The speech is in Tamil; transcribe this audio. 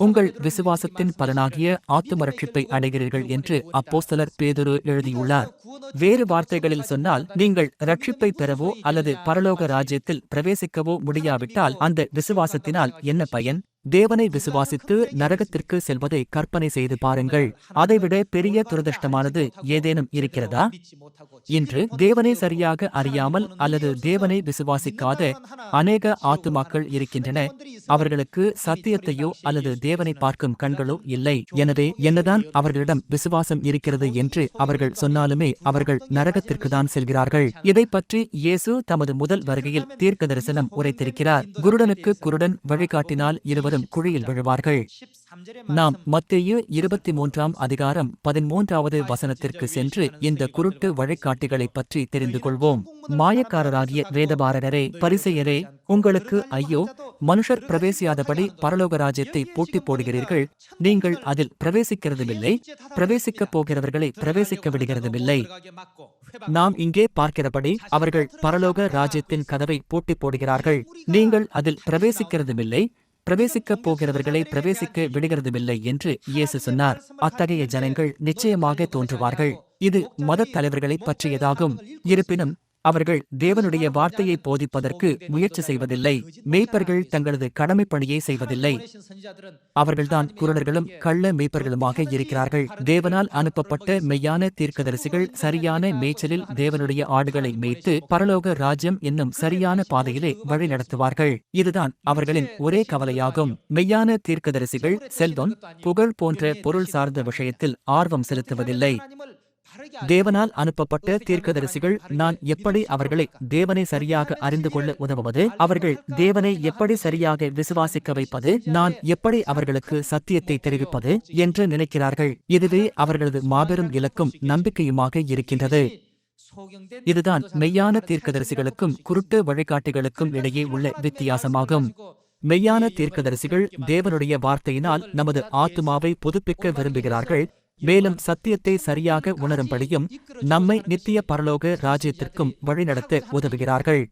உங்கள் விசுவாசத்தின் பலனாகிய ஆத்தும ரட்சிப்பை அடைகிறீர்கள் என்று அப்போஸ்தலர் பேதுரு எழுதியுள்ளார். வேறு வார்த்தைகளில் சொன்னால் நீங்கள் ரட்சிப்பை பெறவோ அல்லது பரலோக ராஜ்யத்தில் பிரவேசிக்கவோ முடியாவிட்டால் அந்த விசுவாசத்தினால் என்ன பயன்? தேவனை விசுவாசித்து நரகத்திற்கு செல்வதை கற்பனை செய்து பாருங்கள். அதைவிட பெரிய துரதிருஷ்டமானது ஏதேனும் இருக்கிறதா? இன்று தேவனை சரியாக அறியாமல் அல்லது தேவனை விசுவாசிக்காத அநேக ஆத்துமாக்கள் இருக்கின்றன. அவர்களுக்கு சத்தியத்தையோ அல்லது தேவனை பார்க்கும் கண்களோ இல்லை. எனவே என்னதான் அவர்களிடம் விசுவாசம் இருக்கிறது என்று அவர்கள் சொன்னாலுமே அவர்கள் நரகத்திற்கு தான் செல்கிறார்கள். இதை பற்றி இயேசு தமது முதல் வருகையில் தீர்க்க தரிசனம் உரைத்திருக்கிறார். குருடனுக்கு குருடன் வழிகாட்டினால் இருவரும் குழியில் விழுவார்கள். நாம் மத்திய இருபத்தி மூன்றாம் அதிகாரம் பதிமூன்றாவது வசனத்திற்கு சென்று இந்த குருட்டு வழிகாட்டிகளை பற்றி தெரிந்து கொள்வோம். மாயக்காரராகிய வேதபாரரே பரிசெயரே உங்களுக்கு ஐயோ மனுஷர் பிரவேசியாதபடி பரலோக ராஜ்யத்தை போட்டி போடுகிறீர்கள். நீங்கள் அதில் பிரவேசிக்கிறதுமில்லை பிரவேசிக்கப் போகிறவர்களை பிரவேசிக்க விடுகிறதுமில்லை. நாம் இங்கே பார்க்கிறபடி அவர்கள் பரலோக ராஜ்யத்தின் கதவை போட்டி போடுகிறார்கள். நீங்கள் அதில் பிரவேசிக்கிறதுமில்லை பிரவேசிக்கப் போகிறவர்களை பிரவேசிக்க விடுகிறதுமில்லை என்று இயேசு சொன்னார். அத்தகைய ஜனங்கள் நிச்சயமாக தோன்றுவார்கள். இது மதத் தலைவர்களை பற்றியதாகும். இருப்பினும் அவர்கள் தேவனுடைய வார்த்தையை போதிப்பதற்கு முயற்சி செய்வதில்லை. மேய்ப்பர்கள் தங்களது கடமை பணியை செய்வதில்லை. அவர்கள்தான் குரலர்களும் கள்ள மேய்ப்பர்களுமாக இருக்கிறார்கள். தேவனால் அனுப்பப்பட்ட மெய்யான தீர்க்கதரிசிகள் சரியான மேய்ச்சலில் தேவனுடைய ஆடுகளை மேய்த்து பரலோக ராஜ்யம் என்னும் சரியான பாதையிலே வழி நடத்துவார்கள். இதுதான் அவர்களின் ஒரே கவலையாகும். மெய்யான தீர்க்கதரிசிகள் செல்வம் புகழ் போன்ற பொருள் சார்ந்த விஷயத்தில் ஆர்வம் செலுத்துவதில்லை. தேவனால் அனுப்பப்பட்ட தீர்க்கதரிசிகள் நான் எப்படி அவர்களை தேவனை சரியாக அறிந்து கொள்ள உதவுவது? அவர்கள் தேவனை எப்படி சரியாக விசுவாசிக்க வைப்பது? நான் எப்படி அவர்களுக்கு சத்தியத்தை தெரிவிப்பது? என்று நினைக்கிறார்கள். இதுவே அவர்களது மாபெரும் இலக்கும் நம்பிக்கையுமாக இருக்கின்றது. இதுதான் மெய்யான தீர்க்கதரிசிகளுக்கும் குருட்டு வழிகாட்டிகளுக்கும் இடையே உள்ள வித்தியாசமாகும். மெய்யான தீர்க்கதரிசிகள் தேவனுடைய வார்த்தையினால் நமது ஆத்மாவை புதுப்பிக்க விரும்புகிறார்கள். மேலும் சத்தியத்தை சரியாக உணரும்படியும் நம்மை நித்திய பரலோக ராஜ்யத்திற்கும் வழிநடத்த உதவுகிறார்கள்.